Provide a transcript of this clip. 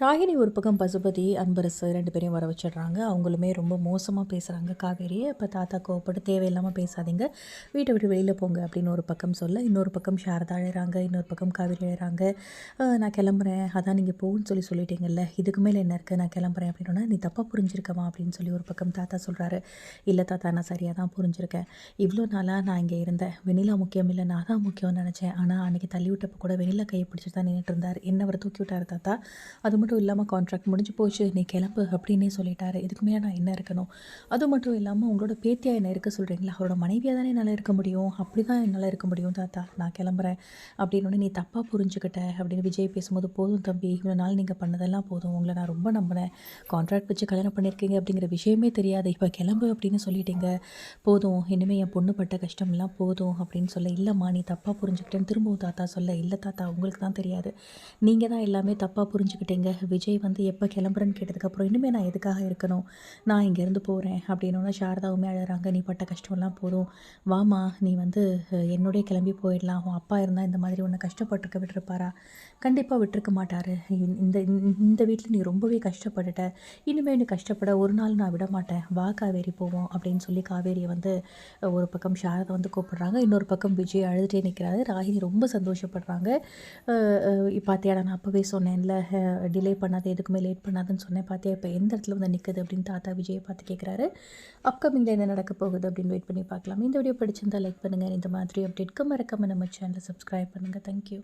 ராகினி ஒரு பக்கம் பசுபதி அன்பரசு ரெண்டு பேரையும் வர வச்சிடுறாங்க. அவங்களுமே ரொம்ப மோசமாக பேசுகிறாங்க காவேரியை இப்போ தாத்தா கோவப்பட்டு தேவையில்லாமல் பேசாதீங்க. வீட்டை விட்டு வெளியில் போங்க அப்படின்னு ஒரு பக்கம் சொல்ல இன்னொரு பக்கம் சாரதா அழகிறாங்க இன்னொரு பக்கம் காவேரி அழகிறாங்க நான் கிளம்புறேன். அதான் நீங்கள் போகுன்னு சொல்லி சொல்லிட்டீங்கல்ல. இதுக்கு மேலே என்ன இருக்குது நான் கிளம்புறேன் அப்படின்னா நீ தப்பாக புரிஞ்சிருக்கமா அப்படின்னு சொல்லி ஒரு பக்கம் தாத்தா சொல்கிறாரு இல்லை தாத்தா நான் சரியாக தான் புரிஞ்சிருக்கேன். இவ்வளோ நாளாக நான் இங்கே இருந்தேன். வெண்ணிலா முக்கியம் இல்லை. நான் தான் முக்கியம்னு நினச்சேன். ஆனால் அன்றைக்கி தள்ளி விட்டப்போ கூட வெண்ணிலா கையை பிடிச்சிட்டு தான் நின்றுட்டு இருந்தார். என்ன அவர் தூக்கி விட்டார் தாத்தா. அது மட்டும் இல்லாமல் கான்ட்ராக்ட் முடிஞ்சு போச்சு நீ கிளம்பு அப்படின்னே சொல்லிட்டாரு. இதுக்கு மேலே நான் என்ன இருக்கணும்? அது மட்டும் இல்லாமல் உங்களோட பேத்தியாக என்ன இருக்க சொல்கிறீங்களா அவரோட மனைவியாக தானே என்னால் இருக்க முடியும். அப்படி தான் என்னால் இருக்க முடியும் தாத்தா. நான் கிளம்புறேன். அப்படின்னு நீ தப்பாக புரிஞ்சுக்கிட்ட அப்படின்னு விஜய் பேசும்போது போதும் தம்பி. இவ்வளோ நாள் நீங்கள் பண்ணதெல்லாம் போதும். உங்களை நான் ரொம்ப நம்பினேன் கான்ட்ராக்ட் வச்சு கல்யாணம் பண்ணியிருக்கீங்க அப்படிங்கிற விஷயமே தெரியாது. இப்போ கிளம்பு அப்படின்னு சொல்லிட்டீங்க. போதும். இனிமேல் என் பொண்ணு பட்ட கஷ்டம்லாம் போதும் அப்படின்னு சொல்ல இல்லைம்மா நீ தப்பாக புரிஞ்சுக்கிட்டேன்னு திரும்பவும் தாத்தா சொல்ல. இல்லை தாத்தா. உங்களுக்கு தான் தெரியாது. நீங்கள் தான் எல்லாமே தப்பாக புரிஞ்சுக்கிட்டீங்க. விஜய் வந்து எப்போ கிளம்புறேன்னு கேட்டதுக்கப்புறம் இனிமேல் நான் எதுக்காக இருக்கணும்? நான் இங்கேருந்து போகிறேன் அப்படின்னோட சாரதாவுமே அழுகிறாங்க. நீ பட்ட கஷ்டம்லாம் போதும். வாமா நீ வந்து அஹ், என்னோடய கிளம்பி போயிடலாம். உன் அப்பா இருந்தால் இந்த மாதிரி உன்னை கஷ்டப்பட்டிருக்க விட்டுருப்பாரா? கண்டிப்பாக விட்டுருக்க மாட்டார். இந்த இந்த- இந்த வீட்டில் நீ ரொம்பவே கஷ்டப்பட்டுட்ட. இனிமேல் நீ கஷ்டப்பட ஒரு நாள் நான் விட மாட்டேன். வா காவேரி போவோம். அப்படின்னு சொல்லி காவேரியை வந்து ஒரு பக்கம் சாரதா வந்து கூப்பிடுறாங்க. இன்னொரு பக்கம் விஜய் அழுதுகிட்டே நிற்கிறாரு ராகினி ரொம்ப சந்தோஷப்படுறாங்க. பார்த்தியாடா நான் அப்போவே சொன்னேன்ல டிலே பண்ணாத எதுக்குமே லேட் பண்ணாதுன்னு சொன்னேன். பார்த்தியா இப்போ எந்த இடத்துல வந்து நிற்குது அப்படின்னு தாத்தா விஜயை பார்த்து கேட்குறாரு அப்கமிங்கில் என்ன நடக்க போகுது அப்படின்னு வெயிட் பண்ணி பார்க்கலாம். இந்த வீடியோ பிடிச்சிருந்தால் லைக் பண்ணுங்கள் இந்த மாதிரி அப்டேட்க்கு மறக்காமல் நம்ம சேனலை சப்ஸ்கிரைப் பண்ணுங்கள் தேங்க்யூ